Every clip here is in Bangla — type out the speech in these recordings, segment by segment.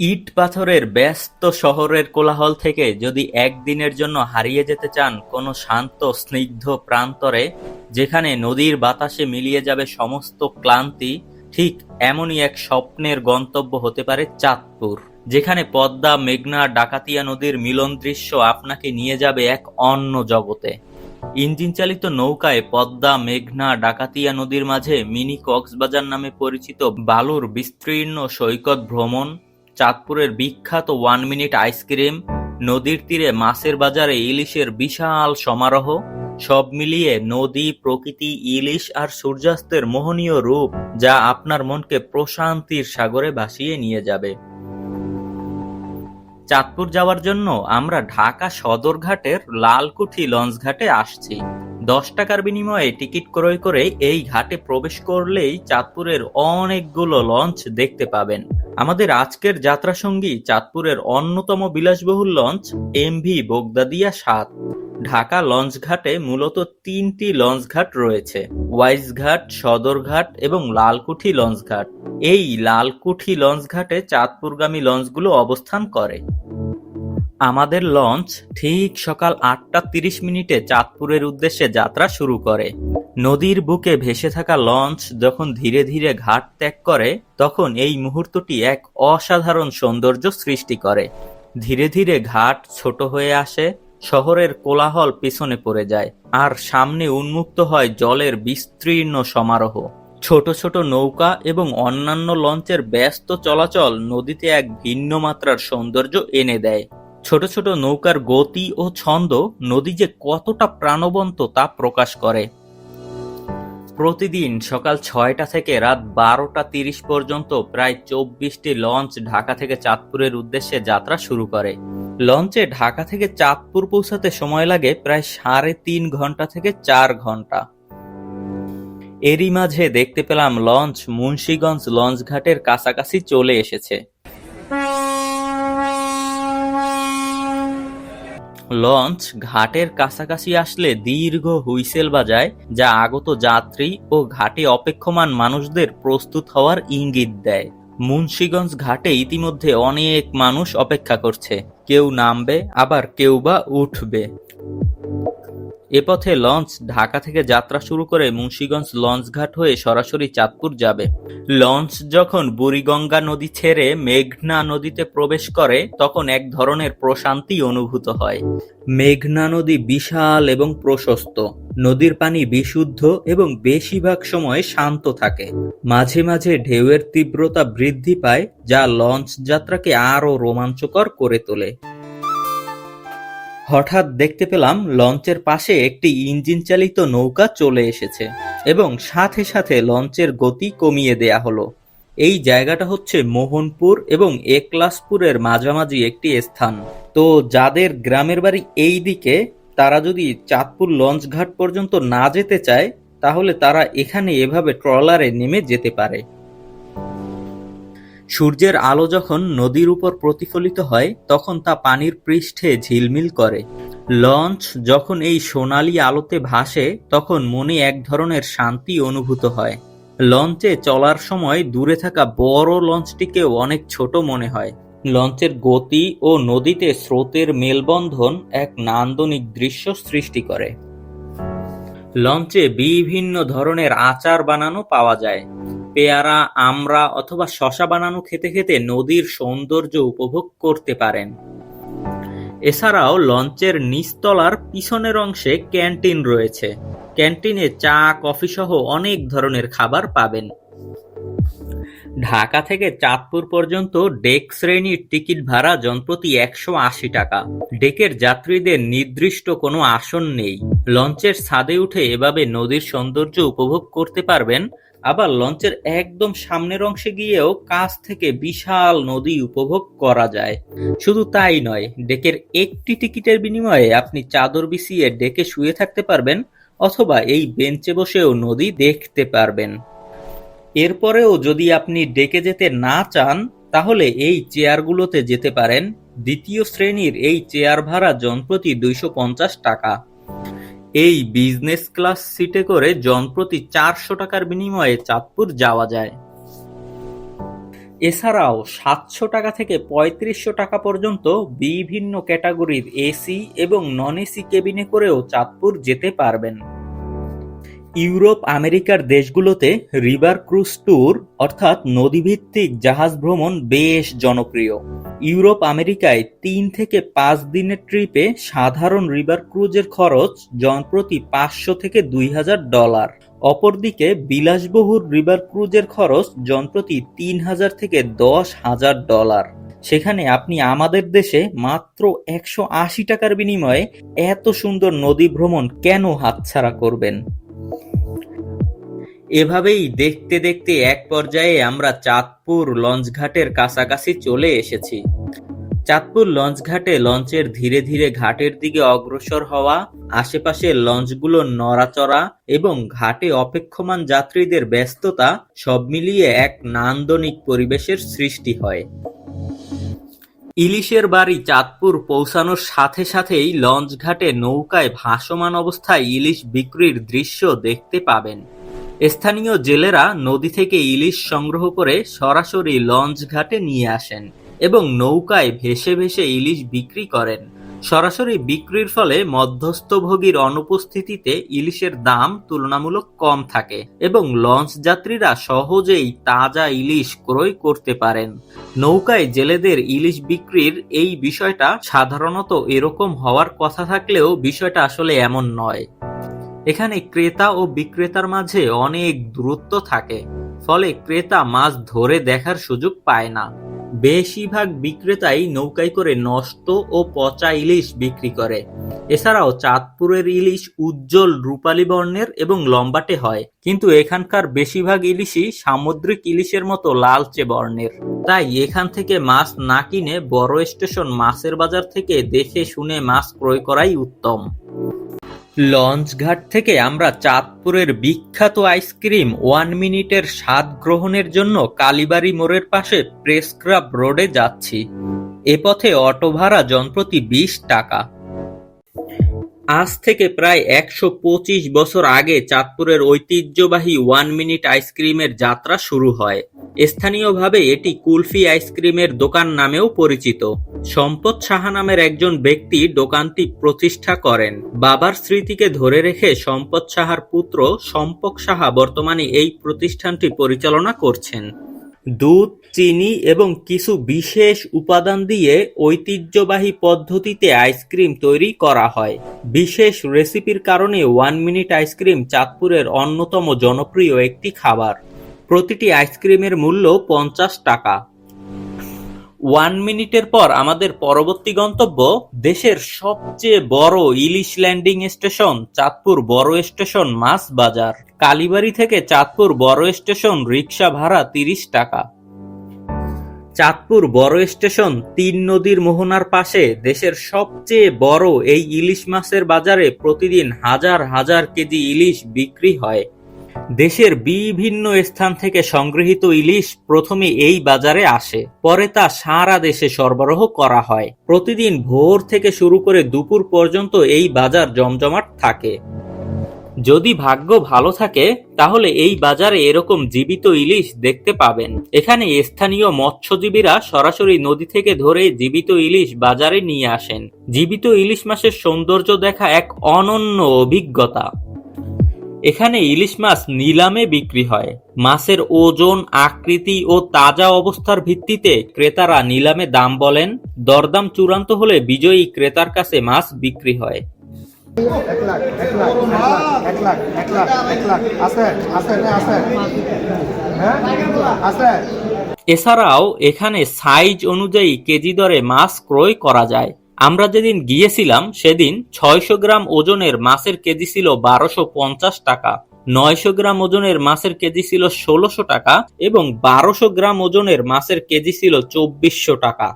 ইট পাথরের ব্যস্ত শহরের কোলাহল থেকে যদি একদিনের জন্য হারিয়ে যেতে চান কোনো শান্ত, স্নিগ্ধ প্রান্তরে, যেখানে নদীর বাতাসে মিলিয়ে যাবে সমস্ত ক্লান্তি, ঠিক এমনই এক স্বপ্নের গন্তব্য হতে পারে চাঁদপুর, যেখানে পদ্মা, মেঘনা, ডাকাতিয়া নদীর মিলন দৃশ্য আপনাকে নিয়ে যাবে এক অন্য জগতে। ইঞ্জিন চালিত নৌকায় পদ্মা, মেঘনা, ডাকাতিয়া নদীর মাঝে মিনি কক্সবাজার নামে পরিচিত বালুর বিস্তীর্ণ সৈকত ভ্রমণ চাঁদপুরের বিখ্যাত ওয়ান মিনিট আইসক্রিম, নদীর তীরে মাছের বাজারে ইলিশের বিশাল সমারোহ, সব মিলিয়ে নদী, প্রকৃতি, ইলিশ আর সূর্যাস্তের মোহনীয় রূপ যা আপনার মনকে প্রশান্তির সাগরে ভাসিয়ে নিয়ে যাবে। চাঁদপুর যাওয়ার জন্য আমরা ঢাকা সদরঘাটের লালকুঠি লঞ্চ ঘাটে আসছি। দশ টাকার বিনিময়ে টিকিট ক্রয় করে এই ঘাটে প্রবেশ করলেই চাঁদপুরের অনেকগুলো লঞ্চ দেখতে পাবেন। আমাদের আজকের যাত্রা সঙ্গী চাঁদপুরের অন্যতম বিলাসবহুল লঞ্চ, এমভি বোগদাদিয়া সাত। ঢাকা লঞ্চ ঘাটে মূলত তিনটি লঞ্চ ঘাট রয়েছে, ওয়াইজ ঘাট সদরঘাট এবং লালকুঠি লঞ্চ ঘাট। এই লালকুঠি লঞ্চ ঘাটে চাঁদপুরগামী লঞ্চগুলো অবস্থান করে। আমাদের লঞ্চ ঠিক সকাল আটটা তিরিশ মিনিটে চাঁদপুরের উদ্দেশ্যে যাত্রা শুরু করে। নদীর বুকে ভেসে থাকা লঞ্চ যখন ধীরে ধীরে ঘাট ত্যাগ করে, তখন এই মুহূর্তটি এক অসাধারণ সৌন্দর্য সৃষ্টি করে। ধীরে ধীরে ঘাট ছোট হয়ে আসে, শহরের কোলাহল পিছনে পড়ে যায়, আর সামনে উন্মুক্ত হয় জলের বিস্তীর্ণ সমারোহ। ছোট ছোট নৌকা এবং অন্যান্য লঞ্চের ব্যস্ত চলাচল নদীতে এক ভিন্ন মাত্রার সৌন্দর্য এনে দেয়। ছোট ছোট নৌকার গতি ও ছন্দ নদী যে কতটা প্রাণবন্ত তা প্রকাশ করে। প্রতিদিন সকাল ছয়টা থেকে রাত বারোটা তিরিশ পর্যন্ত প্রায় চব্বিশটি লঞ্চ ঢাকা থেকে চাঁদপুরের উদ্দেশ্যে যাত্রা শুরু করে। লঞ্চে ঢাকা থেকে চাঁদপুর পৌঁছাতে সময় লাগে প্রায় সাড়ে তিন ঘণ্টা থেকে চার ঘণ্টা। এরই মাঝে দেখতে পেলাম লঞ্চ মুন্সীগঞ্জ লঞ্চ ঘাটের কাছাকাছি চলে এসেছে। লঞ্চ ঘাটের কাছাকাছি আসলে দীর্ঘ হুইসেল বাজায়, যা আগত যাত্রী ও ঘাটে অপেক্ষমান মানুষদের প্রস্তুত হওয়ার ইঙ্গিত দেয়। মুন্সীগঞ্জ ঘাটে ইতিমধ্যে অনেক মানুষ অপেক্ষা করছে। কেউ নামবে, আবার কেউ বা উঠবে। এ পথে লঞ্চ, ঢাকা থেকে যাত্রা শুরু করে মুন্সীগঞ্জ লঞ্চঘাট হয়ে সরাসরি চাঁদপুর যাবে। লঞ্চ যখন বুড়িগঙ্গা নদী ছেড়ে মেঘনা নদীতে প্রবেশ করে, তখন এক ধরনের প্রশান্তি অনুভূত হয়। মেঘনা নদী বিশাল এবং প্রশস্ত। নদীর পানি বিশুদ্ধ এবং বেশিরভাগ সময় শান্ত থাকে। মাঝে মাঝে ঢেউয়ের তীব্রতা বৃদ্ধি পায়, যা লঞ্চ যাত্রাকে আরও রোমাঞ্চকর করে তোলে। হঠাৎ দেখতে পেলাম লঞ্চের পাশে একটি ইঞ্জিন চালিত নৌকা চলে এসেছে এবং সাথে সাথে লঞ্চের গতি কমিয়ে দেয়া হলো। এই জায়গাটা হচ্ছে মোহনপুর এবং একলাসপুরের মাঝামাঝি একটি স্থান। তো যাদের গ্রামের বাড়ি এই দিকে, তারা যদি চাঁদপুর লঞ্চ ঘাট পর্যন্ত না যেতে চায়, তাহলে তারা এখানে এভাবে ট্রলারে নেমে যেতে পারে। সূর্যের আলো যখন নদীর উপর প্রতিফলিত হয়, তখন তা পানির পৃষ্ঠে ঝিলমিল করে। লঞ্চ যখন এই সোনালি আলোতে ভাসে, তখন মনে এক ধরনের শান্তি অনুভূত হয়। লঞ্চে চলার সময় দূরে থাকা বড় লঞ্চটিকেও অনেক ছোট মনে হয়। লঞ্চের গতি ও নদীতে স্রোতের মেলবন্ধন এক নান্দনিক দৃশ্য সৃষ্টি করে। লঞ্চে বিভিন্ন ধরনের আচার বানানো পাওয়া যায়। পেয়ারা, আমড়া অথবা শশা বানানো খেতে খেতে নদীর সৌন্দর্য উপভোগ করতে পারেন। এছাড়াও লঞ্চের নিচতলার পিছনের অংশে ক্যান্টিন রয়েছে। ক্যান্টিনে চা, কফি সহ অনেক ধরনের খাবার পাবেন। ঢাকা থেকে চাঁদপুর পর্যন্ত ডেক শ্রেণির টিকিট ভাড়া জনপ্রতি একশো আশি টাকা। ডেকের যাত্রীদের নির্দিষ্ট কোনো আসন নেই। লঞ্চের ছাদে উঠে এভাবে নদীর সৌন্দর্য উপভোগ করতে পারবেন আবার লঞ্চের একদম সামনের অংশে গিয়েও কাছ থেকে বিশাল নদী উপভোগ করা যায়। শুধু তাই নয়, ডেকের একটি টিকিটের বিনিময়ে আপনি চাদর বিছিয়ে ডেকে শুয়ে থাকতে পারবেন অথবা এই বেঞ্চে বসেও নদী দেখতে পারবেন। এরপরেও যদি আপনি ডেকে যেতে না চান, তাহলে এই চেয়ারগুলোতে যেতে পারেন। দ্বিতীয় শ্রেণির এই চেয়ার ভাড়া জনপ্রতি দুইশো পঞ্চাশ টাকা। এই বিজনেস ক্লাস সিটে করে জনপ্রতি চারশো টাকার বিনিময়ে চাঁদপুর যাওয়া যায়। এছাড়াও সাতশো টাকা থেকে পঁয়ত্রিশশো টাকা পর্যন্ত বিভিন্ন ক্যাটাগরির এসি এবং নন এসি কেবিনে করেও চাঁদপুর যেতে পারবেন। ইউরোপ, আমেরিকার দেশগুলোতে রিভার ক্রুজ ট্যুর অর্থাৎ নদীভিত্তিক জাহাজ ভ্রমণ বেশ জনপ্রিয়। ইউরোপ, আমেরিকায় তিন থেকে পাঁচ দিনের ট্রিপে সাধারণ রিভার ক্রুজের খরচ জনপ্রতি পাঁচশো থেকে দুই হাজার ডলার। অপরদিকে বিলাসবহুল রিভার ক্রুজের খরচ জনপ্রতি তিন হাজার থেকে দশ হাজার ডলার। সেখানে আপনি আমাদের দেশে মাত্র একশো আশি টাকার বিনিময়ে এত সুন্দর নদী ভ্রমণ কেন হাতছাড়া করবেন? এভাবেই দেখতে দেখতে এক পর্যায়ে আমরা চাঁদপুর লঞ্চঘাটের কাছাকাছি চলে এসেছি। চাঁদপুর লঞ্চঘাটে লঞ্চের ধীরে ধীরে ঘাটের দিকে অগ্রসর হওয়া, আশেপাশে লঞ্চগুলোর নড়াচড়া এবং ঘাটে অপেক্ষমান যাত্রীদের ব্যস্ততা সব মিলিয়ে এক নান্দনিক পরিবেশের সৃষ্টি হয়। ইলিশের বাড়ি চাঁদপুর পৌঁছানোর সাথে সাথেই লঞ্চঘাটে নৌকায় ভাসমান অবস্থায় ইলিশ বিক্রির দৃশ্য দেখতে পাবেন। স্থানীয় জেলেরা নদী থেকে ইলিশ সংগ্রহ করে সরাসরি লঞ্চ ঘাটে নিয়ে আসেন এবং নৌকায় ভেসে ভেসে ইলিশ বিক্রি করেন। সরাসরি বিক্রির ফলে মধ্যস্থভোগীর অনুপস্থিতিতে ইলিশের দাম তুলনামূলক কম থাকে এবং লঞ্চ যাত্রীরা সহজেই তাজা ইলিশ ক্রয় করতে পারেন। নৌকায় জেলেদের ইলিশ বিক্রির এই বিষয়টা সাধারণত এরকম হওয়ার কথা থাকলেও বিষয়টা আসলে এমন নয়। এখানে ক্রেতা ও বিক্রেতার মাঝে অনেক দূরত্ব থাকে, ফলে ক্রেতা মাছ ধরে দেখার সুযোগ পায় না। বেশিরভাগ বিক্রেতাই নৌকায় করে নষ্ট ও পচা ইলিশ বিক্রি করে। এছাড়াও চাঁদপুরের ইলিশ উজ্জ্বল রূপালী বর্ণের এবং লম্বাটে হয়, কিন্তু এখানকার বেশিরভাগ ইলিশই সামুদ্রিক ইলিশের মতো লালচে বর্ণের। তাই এখান থেকে মাছ না কিনে বড় স্টেশন মাছের বাজার থেকে দেখে শুনে মাছ ক্রয় করাই উত্তম। লঞ্চঘাট থেকে আমরা চাঁদপুরের বিখ্যাত আইসক্রিম ওয়ান মিনিটের স্বাদ গ্রহণের জন্য কালীবাড়ি মোড়ের পাশে প্রেস ক্লাব রোডে যাচ্ছি। এ পথে অটো ভাড়া জনপ্রতি বিশ টাকা। আজ থেকে প্রায় একশো পঁচিশ বছর আগে চাঁদপুরের ঐতিহ্যবাহী ওয়ান মিনিট আইসক্রিমের যাত্রা শুরু হয়। স্থানীয়ভাবে এটি কুলফি আইসক্রিমের দোকান নামেও পরিচিত। সম্পদ সাহা নামের একজন ব্যক্তি দোকানটি প্রতিষ্ঠা করেন। বাবার স্মৃতিকে ধরে রেখে সম্পদ সাহার পুত্র সম্পক সাহা বর্তমানে এই প্রতিষ্ঠানটি পরিচালনা করছেন। দুধ, চিনি এবং কিছু বিশেষ উপাদান দিয়ে ঐতিহ্যবাহী পদ্ধতিতে আইসক্রিম তৈরি করা হয়। বিশেষ রেসিপির কারণে ওয়ান মিনিট আইসক্রিম চাঁদপুরের অন্যতম জনপ্রিয় একটি খাবার। প্রতিটি আইসক্রিমের মূল্য পঞ্চাশ টাকা। ওয়ান মিনিটের পর আমাদের পরবর্তী গন্তব্য, দেশের সবচেয়ে বড় ইলিশ ল্যান্ডিং স্টেশন, চাঁদপুর বড় স্টেশন, মাছ বাজার। কালীবাড়ি থেকে চাঁদপুর বড় স্টেশন রিক্সা ভাড়া তিরিশ টাকা। চাঁদপুর বড় স্টেশন, তিন নদীর মোহনার পাশে, দেশের সবচেয়ে বড় এই ইলিশ মাছের বাজারে প্রতিদিন হাজার হাজার কেজি ইলিশ বিক্রি হয়। দেশের বিভিন্ন স্থান থেকে সংগৃহীত ইলিশ প্রথমে এই বাজারে আসে, পরে তা সারা দেশে সরবরাহ করা হয়। প্রতিদিন ভোর থেকে শুরু করে দুপুর পর্যন্ত এই বাজার জমজমাট থাকে। যদি ভাগ্য ভালো থাকে, তাহলে এই বাজারে এরকম জীবিত ইলিশ দেখতে পাবেন। এখানে স্থানীয় মৎস্যজীবীরা সরাসরি নদী থেকে ধরে জীবিত ইলিশ বাজারে নিয়ে আসেন। জীবিত ইলিশ মাছের সৌন্দর্য দেখা এক অনন্য অভিজ্ঞতা। এখানে ইলিশ মাছ নিলামে বিক্রি হয়। মাছের ওজন, আকৃতি ও তাজা অবস্থার ভিত্তিতে ক্রেতারা নিলামে দাম বলেন। দরদাম চূড়ান্ত হলে বিজয়ী ক্রেতার কাছে মাছ বিক্রি হয়। এছাড়াও এখানে সাইজ অনুযায়ী কেজি দরে মাছ ক্রয় করা যায়। আমরা যেদিন গিয়েছিলাম, সেদিন ছয়শো গ্রাম ওজনের মাছের কেজি ছিল বারোশো পঞ্চাশ টাকা, নয়শো গ্রাম ওজনের মাছের কেজি ছিল ষোলোশো টাকা এবং বারোশো গ্রাম ওজনের মাছের কেজি ছিল চব্বিশশো টাকা।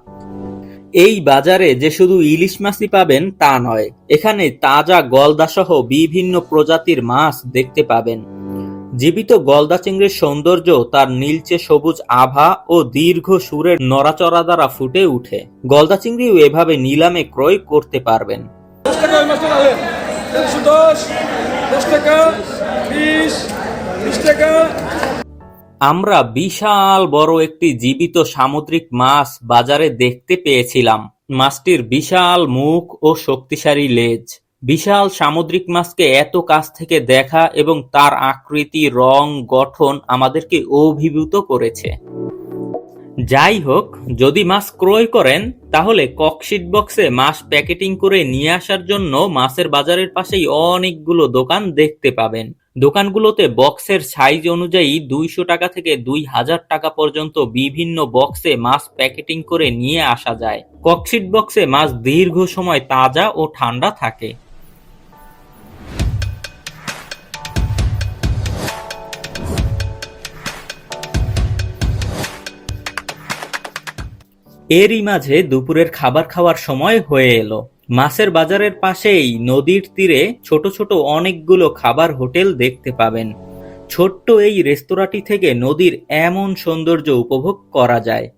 এই বাজারে যে শুধু ইলিশ মাছই পাবেন তা নয়, এখানে তাজা গলদা সহ বিভিন্ন প্রজাতির মাছ দেখতে পাবেন। জীবিত গলদা চিংড়ির সৌন্দর্য তার নীলচে সবুজ আভা ও দীর্ঘ সুরের নড়াচড়া দ্বারা ফুটে উঠে। গলদা চিংড়িও এভাবে নিলামে ক্রয় করতে পারবেন। আমরা বিশাল বড় একটি জীবিত সামুদ্রিক মাছ বাজারে দেখতে পেয়েছিলাম। মাছটির বিশাল মুখ ও শক্তিশালী লেজ। বিশাল সামুদ্রিক মাছকে এত কাছ থেকে দেখা এবং তার আকৃতি, রং, গঠন আমাদেরকে অভিভূত করেছে। যাই হোক, যদি মাছ ক্রয় করেন, তাহলে ককশিট বক্সে মাছ প্যাকেটিং করে নিয়ে আসার জন্য মাছের বাজারের পাশেই অনেকগুলো দোকান দেখতে পাবেন। দোকানগুলোতে বক্সের সাইজ অনুযায়ী দুইশো টাকা থেকে দুই হাজার টাকা পর্যন্ত বিভিন্ন বক্সে মাছ প্যাকেটিং করে নিয়ে আসা যায়। ককশিট বক্সে মাছ দীর্ঘ সময় তাজা ও ঠান্ডা থাকে। এরই মাঝে দুপুরের খাবার খাওয়ার সময় হয়ে এলো। মাছের বাজারের পাশেই নদীর তীরে ছোট ছোট অনেকগুলো খাবার হোটেল দেখতে পাবেন। ছোট্ট এই রেস্তোরাঁটি থেকে নদীর এমন সৌন্দর্য উপভোগ করা যায়।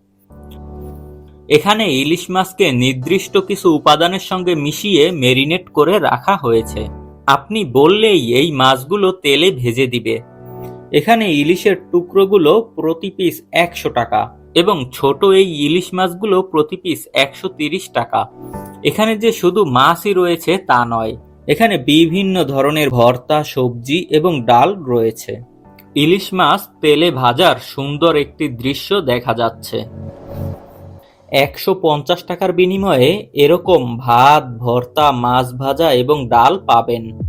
এখানে ইলিশ মাছকে নির্দিষ্ট কিছু উপাদানের সঙ্গে মিশিয়ে মেরিনেট করে রাখা হয়েছে। আপনি বললেই এই মাছগুলো তেলে ভেজে দিবে। এখানে ইলিশের টুকরোগুলো প্রতি পিস একশো টাকা। এবং ছোট এই ইলিশ মাছগুলো প্রতি পিস একশো টাকা। এখানে যে শুধু মাছই রয়েছে তা নয়, এখানে বিভিন্ন ধরনের ভর্তা, সবজি এবং ডাল রয়েছে। ইলিশ মাছ তেলে ভাজার সুন্দর একটি দৃশ্য দেখা যাচ্ছে। একশো পঞ্চাশ টাকার বিনিময়ে এরকম ভাত, ভর্তা, মাছ ভাজা এবং ডাল পাবেন।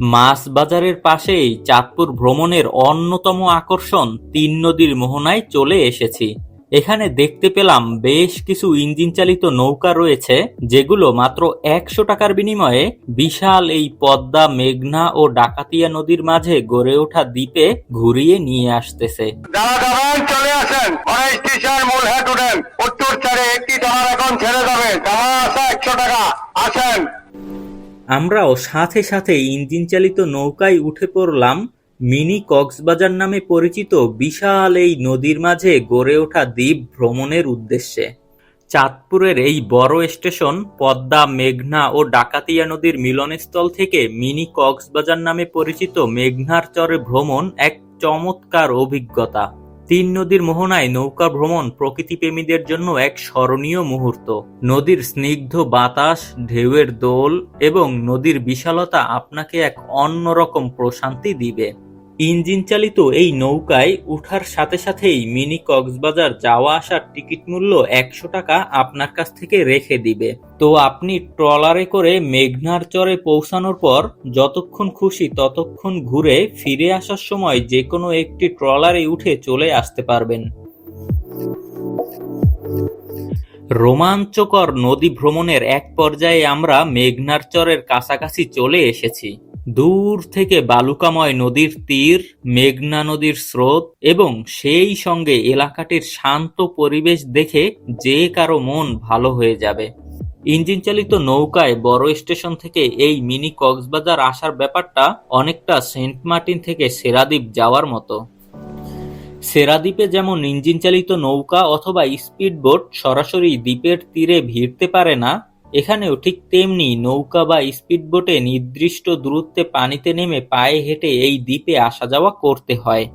মাছ বাজারের পাশেই চাঁদপুর ভ্রমণের অন্যতম আকর্ষণ তিন নদীর মোহনায় চলে এসেছি। এখানে দেখতে পেলাম বেশ কিছু ইঞ্জিন চালিত নৌকা রয়েছে, যেগুলো মাত্র একশো টাকার বিনিময়ে বিশাল এই পদ্মা, মেঘনা ও ডাকাতিয়া নদীর মাঝে গড়ে ওঠা দ্বীপে ঘুরিয়ে নিয়ে আসতেছে। টাকা। আসেন। আমরাও সাথে সাথে ইঞ্জিন চালিত নৌকায় উঠে পড়লাম। মিনি কক্সবাজার নামে পরিচিত বিশাল এই নদীর মাঝে গড়ে ওঠা দ্বীপ ভ্রমণের উদ্দেশ্যে। চাঁদপুরের এই বড় স্টেশন পদ্মা, মেঘনা ও ডাকাতিয়া নদীর মিলনস্থল থেকে মিনি কক্সবাজার নামে পরিচিত মেঘনার চরে ভ্রমণ এক চমৎকার অভিজ্ঞতা। তিন নদীর মোহনায় নৌকা ভ্রমণ প্রকৃতিপ্রেমীদের জন্য এক স্মরণীয় মুহূর্ত। নদীর স্নিগ্ধ বাতাস, ঢেউয়ের দোল এবং নদীর বিশালতা আপনাকে এক অন্যরকম প্রশান্তি দিবে। ইঞ্জিন চালিত এই নৌকায় উঠার সাথে সাথেই মিনি কক্সবাজার যাওয়া আসার টিকিট মূল্য একশো টাকা আপনার কাছ থেকে রেখে দিবে। তো আপনি ট্রলারে করে মেঘনার চরে পৌঁছানোর পর যতক্ষণ খুশি ততক্ষণ ঘুরে ফিরে আসার সময় যে কোনো একটি ট্রলারে উঠে চলে আসতে পারবেন। রোমাঞ্চকর নদী ভ্রমণের এক পর্যায়ে আমরা মেঘনার চরের কাছাকাছি চলে এসেছি। দূর থেকে বালুকাময় নদীর তীর, মেঘনা নদীর স্রোত এবং সেই সঙ্গে এলাকাটির শান্ত পরিবেশ দেখে যে কারও মন ভালো হয়ে যাবে। ইঞ্জিন চালিত নৌকায় বড় স্টেশন থেকে এই মিনি কক্সবাজার আসার ব্যাপারটা অনেকটা সেন্ট মার্টিন থেকে সেরাদ্বীপ যাওয়ার মতো। সেরাদ্বীপে যেমন ইঞ্জিন চালিত নৌকা অথবা স্পিডবোট সরাসরি দ্বীপের তীরে ভিড়তে পারে না এখানেও ঠিক তেমনি নৌকা বা স্পিডবোটে নির্দিষ্ট দূরত্বে পানিতে নেমে পায়ে হেঁটে এই দ্বীপে আসা যাওয়া করতে হয়।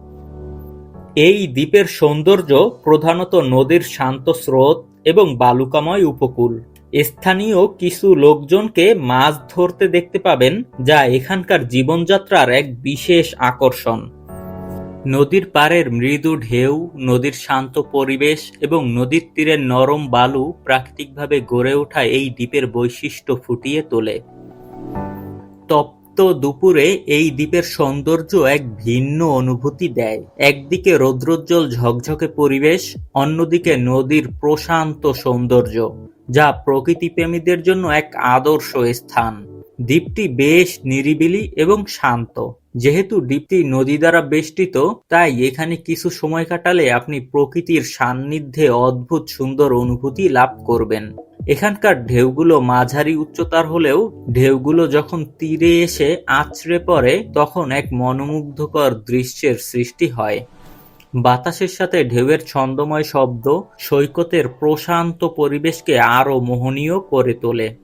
এই দ্বীপের সৌন্দর্য প্রধানত নদীর শান্ত স্রোত এবং বালুকাময় উপকূল। স্থানীয় কিছু লোকজনকে মাছ ধরতে দেখতে পাবেন, যা এখানকার জীবনযাত্রার এক বিশেষ আকর্ষণ। নদীর পাড়ের মৃদু ঢেউ, নদীর শান্ত পরিবেশ এবং নদীর তীরের নরম বালু প্রাকৃতিকভাবে গড়ে ওঠা এই দ্বীপের বৈশিষ্ট্য ফুটিয়ে তোলে। তপ্ত দুপুরে এই দ্বীপের সৌন্দর্য এক ভিন্ন অনুভূতি দেয়। একদিকে রৌদ্রোজ্জ্বল ঝকঝকে পরিবেশ, অন্যদিকে নদীর প্রশান্ত সৌন্দর্য, যা প্রকৃতিপ্রেমীদের জন্য এক আদর্শ স্থান। দ্বীপটি বেশ নিরিবিলি এবং শান্ত। যেহেতু দ্বীপটি নদী দ্বারা বেষ্টিত, তাই এখানে কিছু সময় কাটালে আপনি প্রকৃতির সান্নিধ্যে অদ্ভুত সুন্দর অনুভূতি লাভ করবেন। এখানকার ঢেউগুলো মাঝারি উচ্চতার হলেও ঢেউগুলো যখন তীরে এসে আছড়ে পড়ে, তখন এক মনোমুগ্ধকর দৃশ্যের সৃষ্টি হয়। বাতাসের সাথে ঢেউয়ের ছন্দময় শব্দ সৈকতের প্রশান্ত পরিবেশকে আরও মোহনীয় করে তোলে।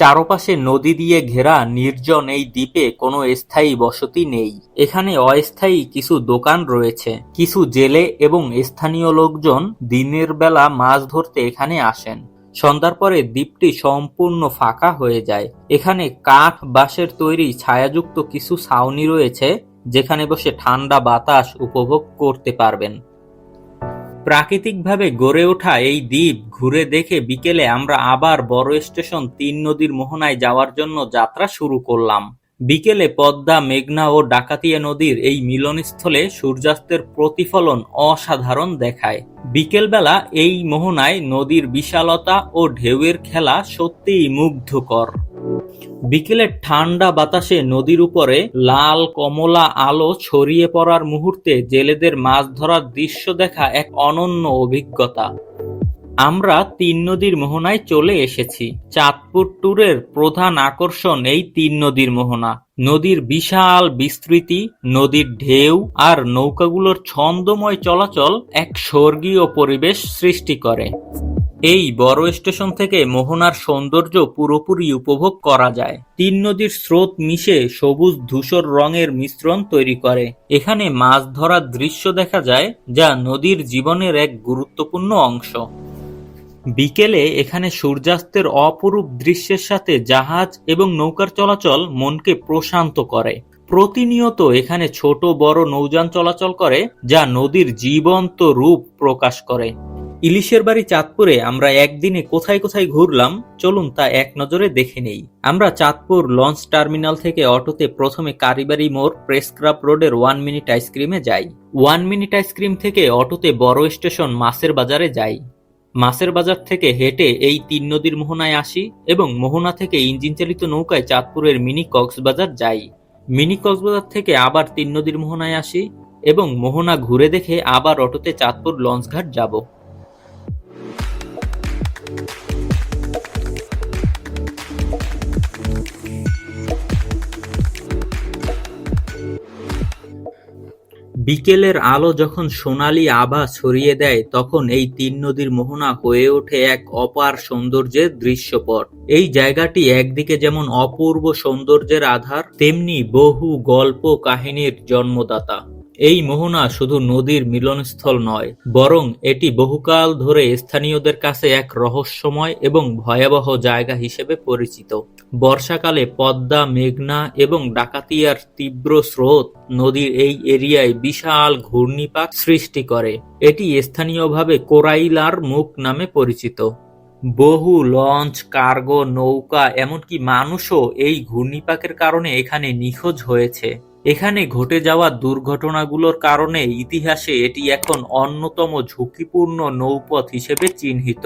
চারপাশে নদী দিয়ে ঘেরা নির্জন এই দ্বীপে কোনো স্থায়ী বসতি নেই। এখানে অস্থায়ী কিছু দোকান রয়েছে। কিছু জেলে এবং স্থানীয় লোকজন দিনের বেলা মাছ ধরতে এখানে আসেন। সন্ধ্যার পরে দ্বীপটি সম্পূর্ণ ফাঁকা হয়ে যায়। এখানে কাঠ, বাঁশের তৈরি ছায়াযুক্ত কিছু ছাউনি রয়েছে, যেখানে বসে ঠান্ডা বাতাস উপভোগ করতে পারবেন। প্রাকৃতিকভাবে গড়ে ওঠা এই দ্বীপ ঘুরে দেখে বিকেলে আমরা আবার বড় স্টেশন তিন নদীর মোহনায় যাওয়ার জন্য যাত্রা শুরু করলাম। বিকেলে পদ্মা, মেঘনা ও ডাকাতিয়া নদীর এই মিলনস্থলে সূর্যাস্তের প্রতিফলন অসাধারণ দেখায়। বিকেলবেলা এই মোহনায় নদীর বিশালতা ও ঢেউয়ের খেলা সত্যিই মুগ্ধকর। বিকেলের ঠান্ডা বাতাসে নদীর উপরে লাল কমলা আলো ছড়িয়ে পড়ার মুহূর্তে জেলেদের মাছ ধরার দৃশ্য দেখা এক অনন্য অভিজ্ঞতা। আমরা তিন নদীর মোহনায় চলে এসেছি। চাঁদপুর ট্যুরের প্রধান আকর্ষণ এই তিন নদীর মোহনা। নদীর বিশাল বিস্তৃতি, নদীর ঢেউ আর নৌকাগুলোর ছন্দময় চলাচল এক স্বর্গীয় পরিবেশ সৃষ্টি করে। এই বড় স্টেশন থেকে মোহনার সৌন্দর্য পুরোপুরি উপভোগ করা যায়। তিন নদীর স্রোত মিশে সবুজ ধূসর রঙের মিশ্রণ তৈরি করে। এখানে মাছ ধরার দৃশ্য দেখা যায়, যা নদীর জীবনের এক গুরুত্বপূর্ণ অংশ। বিকেলে এখানে সূর্যাস্তের অপরূপ দৃশ্যের সাথে জাহাজ এবং নৌকার চলাচল মনকে প্রশান্ত করে। প্রতিনিয়ত এখানে ছোট বড় নৌযান চলাচল করে, যা নদীর জীবন্ত রূপ প্রকাশ করে। ইলিশের বাড়ি চাঁদপুরে আমরা একদিনে কোথায় কোথায় ঘুরলাম, চলুন তা এক নজরে দেখে নেই। আমরা চাঁদপুর লঞ্চ টার্মিনাল থেকে অটোতে প্রথমে কারিবারি মোড়, প্রেস ক্লাব রোডের ওয়ান মিনিট আইসক্রিমে যাই। ওয়ান মিনিট আইসক্রিম থেকে অটোতে বড় স্টেশন মাছের বাজারে যাই। মাছের বাজার থেকে হেঁটে এই তিন নদীর মোহনায় আসি এবং মোহনা থেকে ইঞ্জিন চালিত নৌকায় চাঁদপুরের মিনি কক্সবাজার যাই। মিনি কক্সবাজার থেকে আবার তিন নদীর মোহনায় আসি এবং মোহনা ঘুরে দেখে আবার অটোতে চাঁদপুর লঞ্চঘাট যাব। বিকেলের আলো যখন সোনালি আভা ছড়িয়ে দেয়, তখন এই তিন নদীর মোহনা হয়ে ওঠে এক অপার সৌন্দর্যের দৃশ্যপট। এই জায়গাটি একদিকে যেমন অপূর্ব সৌন্দর্যের আধার, তেমনি বহু গল্প কাহিনীর জন্মদাতা। এই মোহনা শুধু নদীর মিলনস্থল নয়, বরং এটি বহুকাল ধরে স্থানীয়দের কাছে এক রহস্যময় এবং ভয়াবহ জায়গা হিসেবে পরিচিত। বর্ষাকালে পদ্মা, মেঘনা এবং ডাকাতিয়ার তীব্র স্রোত নদীর এই এরিয়ায় বিশাল ঘূর্ণিপাক সৃষ্টি করে। এটি স্থানীয়ভাবে কোরাইলার মুখ নামে পরিচিত। বহু লঞ্চ, কার্গো, নৌকা, এমনকি মানুষও এই ঘূর্ণিপাকের কারণে এখানে নিখোঁজ হয়েছে। এখানে ঘটে যাওয়া দুর্ঘটনাগুলোর কারণে ইতিহাসে এটি এখন অন্যতম ঝুঁকিপূর্ণ নৌপথ হিসেবে চিহ্নিত।